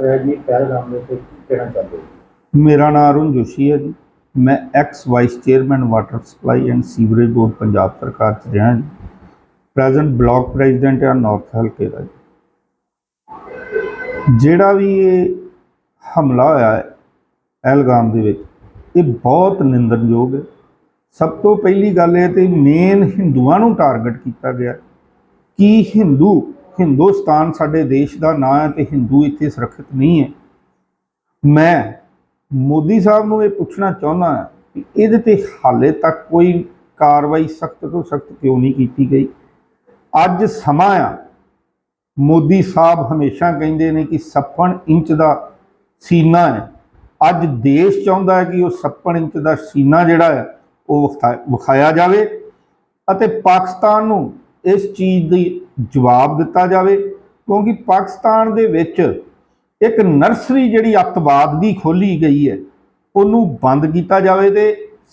ਹੋਇਆ ਜੀ ਪਹਿਲਗਾਮ ਦੇ ਉੱਤੇ ਕੀ ਚਾਹੁੰਦੇ ਹੋ? ਮੇਰਾ ਨਾਮ ਅਰੁਣ ਜੋਸ਼ੀ ਹੈ ਜੀ। ਮੈਂ ex vice chairman water supply and sewerage board Punjab ਸਰਕਾਰ ਚ ਰਿਹਾ ਜੀ। ਪ੍ਰੈਜ਼ੈਂਟ ਬਲਾਕ ਪ੍ਰੈਜ਼ੀਡੈਂਟ ਆ ਨਾਰਥ ਹਲਕੇ ਦਾ ਜੀ। ਜਿਹੜਾ ਵੀ ਇਹ ਹਮਲਾ ਹੋਇਆ ਹੈ, ਐਲਗਾਮ ਦੇ ਵਿੱਚ, ਇਹ ਬਹੁਤ ਨਿੰਦਣਯੋਗ ਹੈ। ਸਭ ਤੋਂ ਪਹਿਲੀ ਗੱਲ ਇਹ ਤੇ ਮੇਨ ਹਿੰਦੂਆਂ ਨੂੰ ਟਾਰਗੇਟ ਕੀਤਾ ਗਿਆ। ਕਿ ਹਿੰਦੂ ਹਿੰਦੁਸਤਾਨ ਸਾਡੇ ਦੇਸ਼ ਦਾ ਨਾਂ ਹੈ ਤੇ ਹਿੰਦੂ ਇੱਥੇ ਸੁਰੱਖਿਅਤ ਨਹੀਂ ਹੈ। ਮੈਂ ਮੋਦੀ ਸਾਹਿਬ ਨੂੰ ਇਹ ਪੁੱਛਣਾ ਚਾਹੁੰਦਾ ਹਾਂ ਕਿ ਇਹਦੇ ਤੇ ਹਾਲੇ ਤੱਕ ਕੋਈ ਕਾਰਵਾਈ ਸਖਤ ਤੋਂ ਸਖਤ ਕਿਉਂ ਨਹੀਂ ਕੀਤੀ ਗਈ? ਅੱਜ ਸਮਾਂ ਆ, ਮੋਦੀ ਸਾਹਿਬ ਹਮੇਸ਼ਾ ਕਹਿੰਦੇ ਨੇ ਕਿ 56 ਇੰਚ ਦਾ ਸੀਨਾ ਹੈ। ਅੱਜ ਦੇਸ਼ ਚਾਹੁੰਦਾ ਹੈ ਕਿ ਉਹ 56 ਇੰਚ ਦਾ ਸੀਨਾ ਜਿਹੜਾ ਹੈ, ਉਹ ਵਿਖਾ- ਵਿਖਾਇਆ ਜਾਵੇ ਅਤੇ ਪਾਕਿਸਤਾਨ ਨੂੰ ਇਸ ਚੀਜ਼ ਦੀ ਜਵਾਬ ਦਿੱਤਾ ਜਾਵੇ ਕਿਉਂਕਿ ਪਾਕਿਸਤਾਨ ਦੇ ਵਿੱਚ ਇੱਕ ਨਰਸਰੀ ਜਿਹੜੀ ਅੱਤਵਾਦ ਦੀ ਖੋਲੀ ਗਈ ਹੈ ਉਹਨੂੰ ਬੰਦ ਕੀਤਾ ਜਾਵੇ ਤੇ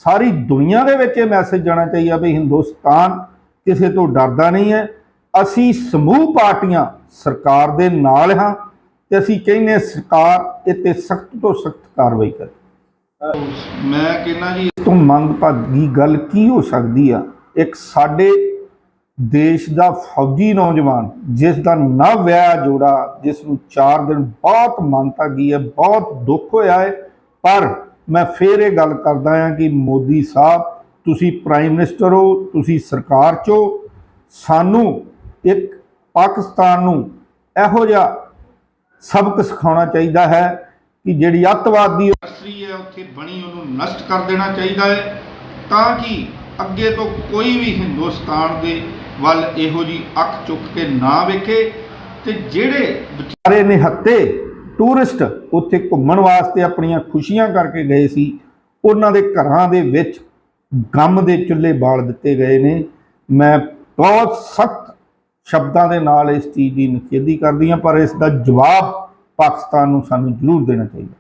ਸਾਰੀ ਦੁਨੀਆ ਦੇ ਵਿੱਚ ਇਹ ਮੈਸੇਜ ਜਾਣਾ ਚਾਹੀਦਾ ਵੀ ਹਿੰਦੁਸਤਾਨ ਕਿਸੇ ਤੋਂ ਡਰਦਾ ਨਹੀਂ ਹੈ। ਅਸੀਂ ਸਮੂਹ ਪਾਰਟੀਆਂ ਸਰਕਾਰ ਦੇ ਨਾਲ ਹਾਂ ਤੇ ਅਸੀਂ ਕਹਿੰਦੇ ਹਾਂ ਸਰਕਾਰ ਇਹ ਤੇ ਸਖਤ ਤੋਂ ਸਖਤ ਕਾਰਵਾਈ ਕਰੇ। ਮੈਂ ਕਹਿੰਦਾ ਜੀ ਇਸ ਤੋਂ ਮੰਦਭਾਗੀ ਗੱਲ ਕੀ ਹੋ ਸਕਦੀ ਆ? ਇੱਕ ਸਾਡੇ ਦੇਸ਼ ਦਾ ਫੌਜੀ ਨੌਜਵਾਨ, ਜਿਸ ਦਾ ਨਵ ਵਿਆਹ ਜੋੜਾ, ਜਿਸ ਨੂੰ 4 ਦਿਨ ਬਹੁਤ ਮਾਨਤਾ ਗਈ ਹੈ, ਬਹੁਤ ਦੁੱਖ ਹੋਇਆ ਹੈ। ਪਰ ਮੈਂ ਫੇਰ ਇਹ ਗੱਲ ਕਰਦਾ ਹਾਂ ਕਿ ਮੋਦੀ ਸਾਹਿਬ, ਤੁਸੀਂ ਪ੍ਰਾਈਮ ਮਿਨਿਸਟਰ ਹੋ, ਤੁਸੀਂ ਸਰਕਾਰ 'ਚ ਹੋ, ਸਾਨੂੰ ਇੱਕ ਪਾਕਿਸਤਾਨ ਨੂੰ ਇਹੋ ਜਿਹਾ ਸਬਕ ਸਿਖਾਉਣਾ ਚਾਹੀਦਾ ਹੈ ਕਿ ਜਿਹੜੀ ਅੱਤਵਾਦੀ ਨਰਸਰੀ ਹੈ, ਉੱਥੇ ਬਣੀ ਉਹਨੂੰ ਨਸ਼ਟ ਕਰ ਦੇਣਾ ਚਾਹੀਦਾ ਹੈ, ਤਾਂ ਕਿ ਅੱਗੇ ਤੋਂ ਕੋਈ ਵੀ ਹਿੰਦੁਸਤਾਨ ਦੇ ਵੱਲ ਇਹੋ ਜੀ ਅੱਖ ਚੁੱਕ ਕੇ ਨਾ ਵੇਖੇ ਤੇ ਜਿਹੜੇ ਵਿਚਾਰੇ ਨਿਹੱਤੇ ਟੂਰਿਸਟ ਉੱਥੇ ਘੁੰਮਣ ਵਾਸਤੇ ਆਪਣੀਆਂ ਖੁਸ਼ੀਆਂ ਕਰਕੇ ਗਏ ਸੀ, ਉਹਨਾਂ ਦੇ ਘਰਾਂ ਦੇ ਵਿੱਚ ਗਮ ਦੇ ਚੁੱਲ੍ਹੇ ਬਾਲ ਦਿੱਤੇ ਗਏ ਨੇ। ਮੈਂ ਬਹੁਤ ਸਖਤ ਸ਼ਬਦਾਂ ਦੇ ਨਾਲ ਇਸ ਚੀਜ਼ ਦੀ ਨਿਖੇਧੀ ਕਰਦੀ ਹਾਂ, ਪਰ ਇਸ ਦਾ ਜਵਾਬ ਪਾਕਿਸਤਾਨ ਨੂੰ ਸਾਨੂੰ ਜ਼ਰੂਰ ਦੇਣਾ ਚਾਹੀਦਾ।